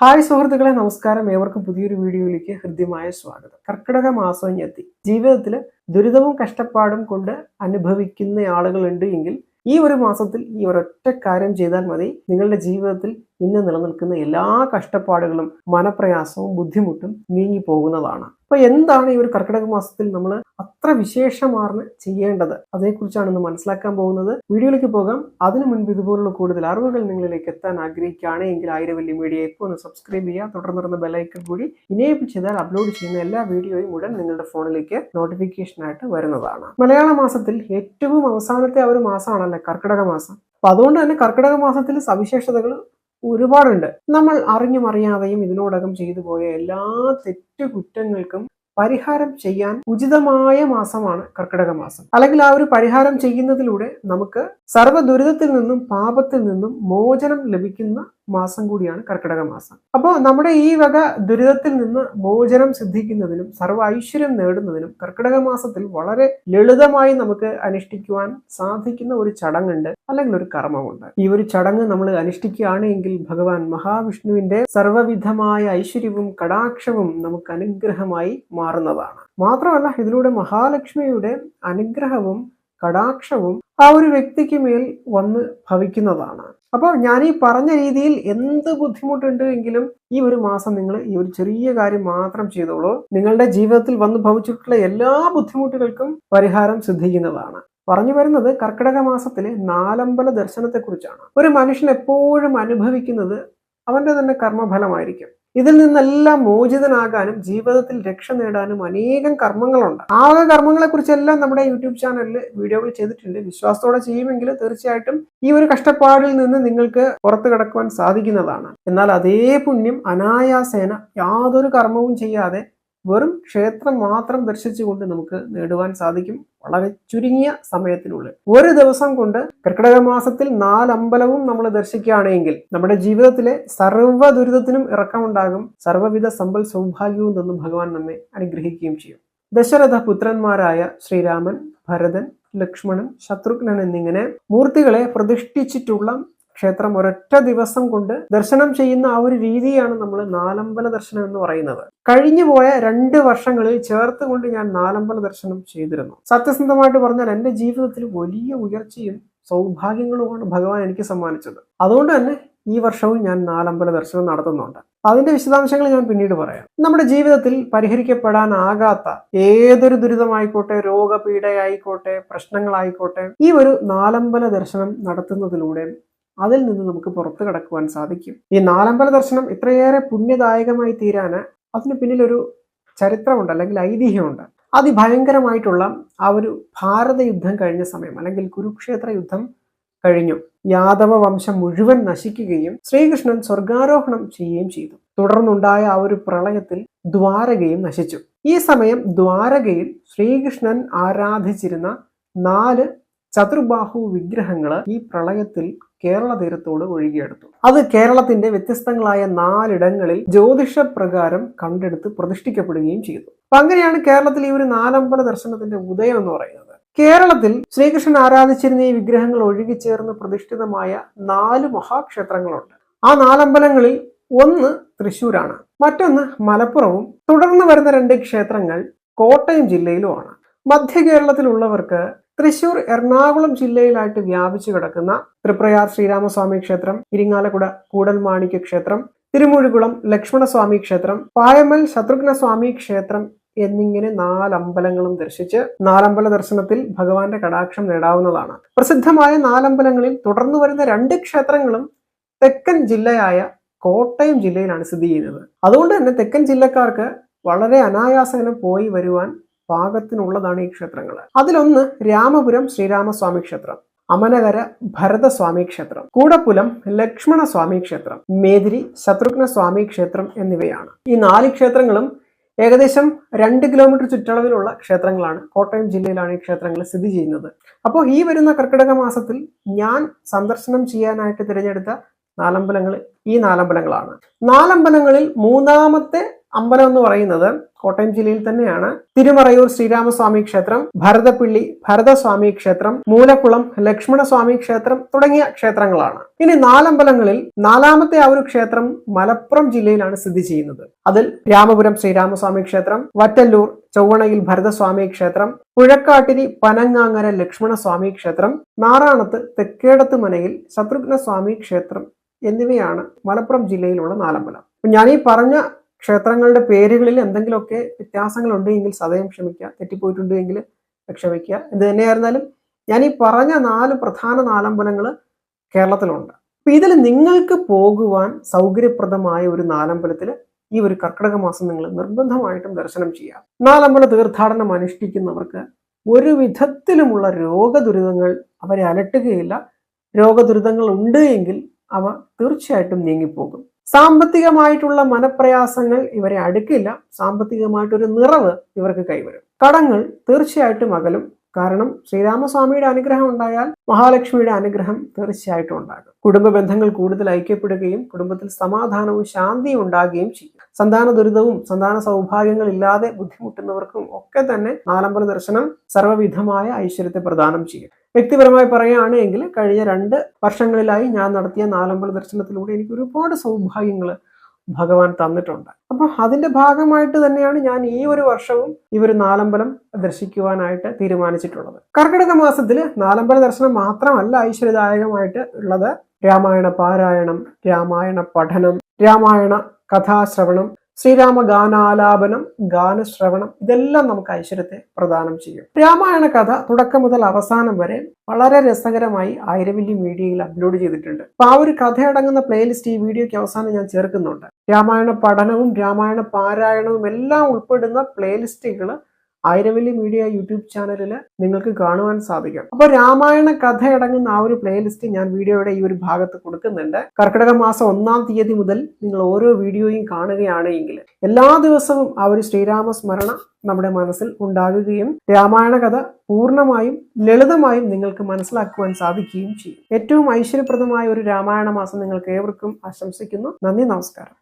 Hi സുഹൃത്തുക്കളെ നമസ്കാരം. ഏവർക്കും പുതിയൊരു വീഡിയോയിലേക്ക് ഹൃദ്യമായ സ്വാഗതം. കർക്കിടക മാസം എത്തി. ജീവിതത്തിൽ ദുരിതവും കഷ്ടപ്പാടും കൊണ്ട് അനുഭവിക്കുന്ന ആളുകളുണ്ട് എങ്കിൽ ഈ ഒരു മാസത്തിൽ ഈ ഒരൊറ്റ കാര്യം ചെയ്താൽ മതി. നിങ്ങളുടെ ജീവിതത്തിൽ ഇന്ന് നിലനിൽക്കുന്ന എല്ലാ കഷ്ടപ്പാടുകളും മനപ്രയാസവും ബുദ്ധിമുട്ടും നീങ്ങി പോകുന്നതാണ് അപ്പൊ എന്താണ് ഈ ഒരു കർക്കിടക മാസത്തിൽ നമ്മൾ അത്ര വിശേഷമാർന്ന് ചെയ്യേണ്ടത്? അതേക്കുറിച്ചാണ് ഇന്ന് മനസ്സിലാക്കാൻ പോകുന്നത്. വീഡിയോയിലേക്ക് പോകാം. അതിനു മുൻപ് ഇതുപോലുള്ള കൂടുതൽ അറിവുകൾ നിങ്ങളിലേക്ക് എത്താൻ ആഗ്രഹിക്കുകയാണെങ്കിൽ ആയിരം വലിയ മീഡിയ ഇപ്പോൾ ഒന്ന് സബ്സ്ക്രൈബ് ചെയ്യുക. തുടർന്നിരുന്ന ബെലൈക്കൺ കൂടി ഇനേബിൾ ചെയ്താൽ അപ്ലോഡ് ചെയ്യുന്ന എല്ലാ വീഡിയോയും ഉടൻ നിങ്ങളുടെ ഫോണിലേക്ക് നോട്ടിഫിക്കേഷനായിട്ട് വരുന്നതാണ്. മലയാള മാസത്തിൽ ഏറ്റവും അവസാനത്തെ ഒരു മാസമാണല്ലേ കർക്കിടക മാസം? അപ്പൊ അതുകൊണ്ട് തന്നെ കർക്കിടക മാസത്തിൽ സവിശേഷതകൾ ഒരുപാടുണ്ട്. നമ്മൾ അറിഞ്ഞും അറിയാതെയും ഇതിനോടകം ചെയ്തു പോയ എല്ലാ തെറ്റു കുറ്റങ്ങൾക്കും പരിഹാരം ചെയ്യാൻ ഉചിതമായ മാസമാണ് കർക്കിടക മാസം. അല്ലെങ്കിൽ ആ ഒരു പരിഹാരം ചെയ്യുന്നതിലൂടെ നമുക്ക് സർവ ദുരിതത്തിൽ നിന്നും പാപത്തിൽ നിന്നും മോചനം ലഭിക്കുന്ന മാസം കൂടിയാണ് കർക്കിടക മാസം. അപ്പോൾ നമ്മുടെ ഈ വക ദുരിതത്തിൽ നിന്ന് മോചനം സിദ്ധിക്കുന്നതിനും സർവ ഐശ്വര്യം നേടുന്നതിനും കർക്കിടക മാസത്തിൽ വളരെ ലളിതമായി നമുക്ക് അനുഷ്ഠിക്കുവാൻ സാധിക്കുന്ന ഒരു ചടങ്ങുണ്ട് അല്ലെങ്കിൽ ഒരു കർമ്മമുണ്ട്. ഈ ഒരു ചടങ്ങ് നമ്മൾ അനുഷ്ഠിക്കുകയാണ് എങ്കിൽ ഭഗവാൻ മഹാവിഷ്ണുവിന്റെ സർവവിധമായ ഐശ്വര്യവും കടാക്ഷവും നമുക്ക് അനുഗ്രഹമായി മാറുന്നതാണ്. മാത്രമല്ല ഇതിലൂടെ മഹാലക്ഷ്മിയുടെ അനുഗ്രഹവും കടാക്ഷവും ആ ഒരു വ്യക്തിക്ക് മേൽ വന്ന് ഭവിക്കുന്നതാണ്. അപ്പോൾ ഞാൻ ഈ പറഞ്ഞ രീതിയിൽ എന്ത് ബുദ്ധിമുട്ടുണ്ട് എങ്കിലും ഈ ഒരു മാസം നിങ്ങൾ ഈ ഒരു ചെറിയ കാര്യം മാത്രം ചെയ്തോളൂ. നിങ്ങളുടെ ജീവിതത്തിൽ വന്ന് ഭവിച്ചിട്ടുള്ള എല്ലാ ബുദ്ധിമുട്ടുകൾക്കും പരിഹാരം സിദ്ധിക്കുന്നതാണ്. പറഞ്ഞു വരുന്നത് കർക്കിടക മാസത്തിലെ നാലമ്പല ദർശനത്തെക്കുറിച്ചാണ്. ഒരു മനുഷ്യൻ എപ്പോഴും അനുഭവിക്കുന്നത് അവന്റെ തന്നെ കർമ്മഫലമായിരിക്കും. ഇതിൽ നിന്നെല്ലാം മോചിതനാകാനും ജീവിതത്തിൽ രക്ഷ നേടാനും അനേകം കർമ്മങ്ങളുണ്ട്. ആ വക കർമ്മങ്ങളെ കുറിച്ചെല്ലാം നമ്മുടെ യൂട്യൂബ് ചാനലിൽ വീഡിയോകൾ ചെയ്തിട്ടുണ്ട്. വിശ്വാസത്തോടെ ചെയ്യുമെങ്കിൽ തീർച്ചയായിട്ടും ഈ ഒരു കഷ്ടപ്പാടിൽ നിന്ന് നിങ്ങൾക്ക് പുറത്തു കടക്കുവാൻ സാധിക്കുന്നതാണ്. എന്നാൽ അതേ പുണ്യം അനായാസേന യാതൊരു കർമ്മവും ചെയ്യാതെ വെറും ക്ഷേത്രം മാത്രം ദർശിച്ചുകൊണ്ട് നമുക്ക് നേടുവാൻ സാധിക്കും വളരെ ചുരുങ്ങിയ സമയത്തിനുള്ളിൽ. ഒരു ദിവസം കൊണ്ട് കർക്കിടക മാസത്തിൽ നാലമ്പലവും നമ്മൾ ദർശിക്കുകയാണെങ്കിൽ നമ്മുടെ ജീവിതത്തിലെ സർവ ദുരിതത്തിനും ഇറക്കമുണ്ടാകും. സർവവിധ സമ്പൽ സൗഭാഗ്യവും തന്നും ഭഗവാൻ നമ്മെ അനുഗ്രഹിക്കുകയും ചെയ്യും. ദശരഥ പുത്രന്മാരായ ശ്രീരാമൻ ഭരതൻ ലക്ഷ്മണൻ ശത്രുഘ്നൻ എന്നിങ്ങനെ മൂർത്തികളെ പ്രതിഷ്ഠിച്ചിട്ടുള്ള ക്ഷേത്രം ഒരൊറ്റ ദിവസം കൊണ്ട് ദർശനം ചെയ്യുന്ന ആ ഒരു രീതിയാണ് നമ്മൾ നാലമ്പല ദർശനം എന്ന് പറയുന്നത്. കഴിഞ്ഞു പോയ രണ്ട് വർഷങ്ങളിൽ ചേർത്തുകൊണ്ട് ഞാൻ നാലമ്പല ദർശനം ചെയ്തിരുന്നു. സത്യസന്ധമായിട്ട് പറഞ്ഞാൽ എന്റെ ജീവിതത്തിൽ വലിയ ഉയർച്ചയും സൗഭാഗ്യങ്ങളുമാണ് ഭഗവാൻ എനിക്ക് സമ്മാനിച്ചത്. അതുകൊണ്ട് തന്നെ ഈ വർഷവും ഞാൻ നാലമ്പല ദർശനം നടത്തുന്നുണ്ട്. അതിന്റെ വിശദാംശങ്ങൾ ഞാൻ പിന്നീട് പറയാം. നമ്മുടെ ജീവിതത്തിൽ പരിഹരിക്കപ്പെടാനാകാത്ത ഏതൊരു ദുരിതമായിക്കോട്ടെ രോഗപീഠയായിക്കോട്ടെ പ്രശ്നങ്ങളായിക്കോട്ടെ ഈ ഒരു നാലമ്പല ദർശനം നടത്തുന്നതിലൂടെ അതിൽ നിന്ന് നമുക്ക് പുറത്തു കടക്കുവാൻ സാധിക്കും. ഈ നാലമ്പല ദർശനം ഇത്രയേറെ പുണ്യദായകമായി തീരാന് അതിന് പിന്നിലൊരു ചരിത്രമുണ്ട് അല്ലെങ്കിൽ ഐതിഹ്യമുണ്ട്. അതിഭയങ്കരമായിട്ടുള്ള ആ ഒരു ഭാരത യുദ്ധം കഴിഞ്ഞ സമയം അല്ലെങ്കിൽ കുരുക്ഷേത്ര യുദ്ധം കഴിഞ്ഞു. യാദവ വംശം മുഴുവൻ നശിക്കുകയും ശ്രീകൃഷ്ണൻ സ്വർഗാരോഹണം ചെയ്യുകയും ചെയ്തു. തുടർന്നുണ്ടായ ആ ഒരു പ്രളയത്തിൽ ദ്വാരകയും നശിച്ചു. ഈ സമയം ദ്വാരകയിൽ ശ്രീകൃഷ്ണൻ ആരാധിച്ചിരുന്ന നാല് ചതുർബാഹു വിഗ്രഹങ്ങൾ ഈ പ്രളയത്തിൽ കേരള തീരത്തോട് ഒഴുകിയെടുത്തു. അത് കേരളത്തിന്റെ വ്യത്യസ്തങ്ങളായ നാലിടങ്ങളിൽ ജ്യോതിഷ പ്രകാരം കണ്ടെടുത്ത് പ്രതിഷ്ഠിക്കപ്പെടുകയും ചെയ്തു. അപ്പൊ അങ്ങനെയാണ് കേരളത്തിൽ ഈ ഒരു നാലമ്പല ദർശനത്തിന്റെ ഉദയം എന്ന് പറയുന്നത്. കേരളത്തിൽ ശ്രീകൃഷ്ണൻ ആരാധിച്ചിരുന്ന ഈ വിഗ്രഹങ്ങൾ ഒഴുകി ചേർന്ന് പ്രതിഷ്ഠിതമായ നാല് മഹാക്ഷേത്രങ്ങളുണ്ട്. ആ നാലമ്പലങ്ങളിൽ ഒന്ന് തൃശ്ശൂരാണ്. മറ്റൊന്ന് മലപ്പുറവും. തുടർന്ന് വരുന്ന രണ്ട് ക്ഷേത്രങ്ങൾ കോട്ടയം ജില്ലയിലുമാണ്. മധ്യ കേരളത്തിലുള്ളവർക്ക് തൃശൂർ എറണാകുളം ജില്ലയിലായിട്ട് വ്യാപിച്ചു കിടക്കുന്ന തൃപ്രയാർ ശ്രീരാമസ്വാമി ക്ഷേത്രം ഇരിങ്ങാലക്കുട കൂടൽമാണിക്യ ക്ഷേത്രം തിരുമുഴുകുളം ലക്ഷ്മണസ്വാമി ക്ഷേത്രം പായമൽ ശത്രുഘ്നസ്വാമി ക്ഷേത്രം എന്നിങ്ങനെ നാലമ്പലങ്ങളും ദർശിച്ച് നാലമ്പല ദർശനത്തിൽ ഭഗവാന്റെ കടാക്ഷം നേടാവുന്നതാണ്. പ്രസിദ്ധമായ നാലമ്പലങ്ങളിൽ തുടർന്നു വരുന്ന രണ്ട് ക്ഷേത്രങ്ങളും തെക്കൻ ജില്ലയായ കോട്ടയം ജില്ലയിലാണ് സ്ഥിതി ചെയ്യുന്നത്. അതുകൊണ്ട് തന്നെ തെക്കൻ ജില്ലക്കാർക്ക് വളരെ അനായാസേന പോയി വരുവാൻ പാകത്തിനുള്ളതാണ് ഈ ക്ഷേത്രങ്ങൾ. അതിലൊന്ന് രാമപുരം ശ്രീരാമസ്വാമി ക്ഷേത്രം അമനകര ഭരതസ്വാമി ക്ഷേത്രം കൂടപ്പുലം ലക്ഷ്മണസ്വാമി ക്ഷേത്രം മേതിരി ശത്രുഘ്ന സ്വാമി ക്ഷേത്രം എന്നിവയാണ്. ഈ നാല് ക്ഷേത്രങ്ങളും ഏകദേശം രണ്ട് കിലോമീറ്റർ ചുറ്റളവിലുള്ള ക്ഷേത്രങ്ങളാണ്. കോട്ടയം ജില്ലയിലാണ് ഈ ക്ഷേത്രങ്ങൾ സ്ഥിതി ചെയ്യുന്നത്. അപ്പോൾ ഈ വരുന്ന കർക്കിടക മാസത്തിൽ ഞാൻ സന്ദർശനം ചെയ്യാനായിട്ട് തിരഞ്ഞെടുത്ത നാലമ്പലങ്ങൾ ഈ നാലമ്പലങ്ങളാണ്. നാലമ്പലങ്ങളിൽ മൂന്നാമത്തെ അമ്പലം എന്ന് പറയുന്നത് കോട്ടയം ജില്ലയിൽ തന്നെയാണ്. തിരുമറയൂർ ശ്രീരാമസ്വാമി ക്ഷേത്രം ഭരതപ്പിള്ളി ഭരതസ്വാമി ക്ഷേത്രം മൂലക്കുളം ലക്ഷ്മണസ്വാമി ക്ഷേത്രം തുടങ്ങിയ ക്ഷേത്രങ്ങളാണ്. ഇനി നാലമ്പലങ്ങളിൽ നാലാമത്തെ ആ ഒരു ക്ഷേത്രം മലപ്പുറം ജില്ലയിലാണ് സ്ഥിതി ചെയ്യുന്നത്. അതിൽ രാമപുരം ശ്രീരാമസ്വാമി ക്ഷേത്രം വറ്റല്ലൂർ ചൊവ്വണയിൽ ഭരതസ്വാമി ക്ഷേത്രം പുഴക്കാട്ടിരി പനങ്ങാങ്ങര ലക്ഷ്മണസ്വാമി ക്ഷേത്രം നാറാണത്ത് തെക്കേടത്ത് മനയിൽ ശത്രുഘ്നസ്വാമി ക്ഷേത്രം എന്നിവയാണ് മലപ്പുറം ജില്ലയിലുള്ള നാലമ്പലം. ഞാൻ ഈ പറഞ്ഞ ക്ഷേത്രങ്ങളുടെ പേരുകളിൽ എന്തെങ്കിലുമൊക്കെ വ്യത്യാസങ്ങൾ ഉണ്ടെങ്കിൽ സദയം ക്ഷമിക്കുക തെറ്റിപ്പോയിട്ടുണ്ട് എങ്കിൽ ക്ഷമിക്കുക. എന്ത് തന്നെയായിരുന്നാലും ഞാൻ ഈ പറഞ്ഞ നാല് പ്രധാന നാലമ്പലങ്ങൾ കേരളത്തിലുണ്ട്. അപ്പൊ ഇതിൽ നിങ്ങൾക്ക് പോകുവാൻ സൗകര്യപ്രദമായ ഒരു നാലമ്പലത്തിൽ ഈ ഒരു കർക്കിടക മാസം നിങ്ങൾ നിർബന്ധമായിട്ടും ദർശനം ചെയ്യാം നാലമ്പല തീർത്ഥാടനം അനുഷ്ഠിക്കുന്നവർക്ക് ഒരു വിധത്തിലുമുള്ള രോഗദുരിതങ്ങൾ അവരെ അലട്ടുകയില്ല. രോഗദുരിതങ്ങൾ ഉണ്ട് എങ്കിൽ അവ തീർച്ചയായിട്ടും നീങ്ങിപ്പോകും. സാമ്പത്തികമായിട്ടുള്ള മനപ്രയാസങ്ങൾ ഇവരെ അടുക്കില്ല. സാമ്പത്തികമായിട്ടൊരു നിറവ് ഇവർക്ക് കൈവരും. കടങ്ങൾ തീർച്ചയായിട്ടും അകലും. കാരണം ശ്രീരാമസ്വാമിയുടെ അനുഗ്രഹം ഉണ്ടായാൽ മഹാലക്ഷ്മിയുടെ അനുഗ്രഹം തീർച്ചയായിട്ടും ഉണ്ടാകും. കുടുംബ ബന്ധങ്ങൾ കൂടുതൽ ഐക്യപ്പെടുകയും കുടുംബത്തിൽ സമാധാനവും ശാന്തിയും ഉണ്ടാകുകയും ചെയ്യും. സന്താന ദുരിതവും സന്താന സൗഭാഗ്യങ്ങൾ ഇല്ലാതെ ബുദ്ധിമുട്ടുന്നവർക്കും ഒക്കെ തന്നെ നാലമ്പല ദർശനം സർവവിധമായ ഐശ്വര്യത്തെ പ്രദാനം ചെയ്യും. വ്യക്തിപരമായി പറയുകയാണെങ്കിൽ കഴിഞ്ഞ രണ്ട് വർഷങ്ങളിലായി ഞാൻ നടത്തിയ നാലമ്പല ദർശനത്തിലൂടെ എനിക്ക് ഒരുപാട് സൗഭാഗ്യങ്ങൾ ഭഗവാൻ തന്നിട്ടുണ്ട്. അപ്പൊ അതിന്റെ ഭാഗമായിട്ട് തന്നെയാണ് ഞാൻ ഈ ഒരു വർഷവും ഈ ഒരു നാലമ്പലം ദർശിക്കുവാനായിട്ട് തീരുമാനിച്ചിട്ടുള്ളത്. കർക്കിടക മാസത്തിൽ നാലമ്പല ദർശനം മാത്രമല്ല ഐശ്വര്യദായകമായിട്ട് ഉള്ളത്. രാമായണ പാരായണം രാമായണ പഠനം രാമായണ കഥാശ്രവണം ശ്രീരാമ ഗാനാലാപനം ഗാനശ്രവണം ഇതെല്ലാം നമുക്ക് ഐശ്വര്യത്തെ പ്രദാനം ചെയ്യും. രാമായണ കഥ തുടക്കം മുതൽ അവസാനം വരെ വളരെ രസകരമായി ആയിരവല്യ മീഡിയയിൽ അപ്ലോഡ് ചെയ്തിട്ടുണ്ട്. അപ്പൊ ആ ഒരു കഥയടങ്ങുന്ന പ്ലേലിസ്റ്റ് ഈ വീഡിയോയ്ക്ക് അവസാനം ഞാൻ ചേർക്കുന്നുണ്ട്. രാമായണ പഠനവും രാമായണ പാരായണവും എല്ലാം ഉൾപ്പെടുന്ന പ്ലേലിസ്റ്റുകൾ ആയിരവല്ലി മീഡിയ യൂട്യൂബ് ചാനലിൽ നിങ്ങൾക്ക് കാണുവാൻ സാധിക്കും. അപ്പോൾ രാമായണ കഥയടങ്ങുന്ന ആ ഒരു പ്ലേലിസ്റ്റ് ഞാൻ വീഡിയോയുടെ ഈ ഒരു ഭാഗത്ത് കൊടുക്കുന്നുണ്ട്. കർക്കിടക മാസം ഒന്നാം തീയതി മുതൽ നിങ്ങൾ ഓരോ വീഡിയോയും കാണുകയാണെങ്കിൽ എല്ലാ ദിവസവും ആ ഒരു ശ്രീരാമ സ്മരണ നമ്മുടെ മനസ്സിൽ ഉണ്ടാകുകയും രാമായണ കഥ പൂർണമായും ലളിതമായും നിങ്ങൾക്ക് മനസ്സിലാക്കുവാൻ സാധിക്കുകയും ചെയ്യും. ഏറ്റവും ഐശ്വര്യപ്രദമായ ഒരു രാമായണ മാസം നിങ്ങൾക്ക് ഏവർക്കും ആശംസിക്കുന്നു. നന്ദി നമസ്കാരം.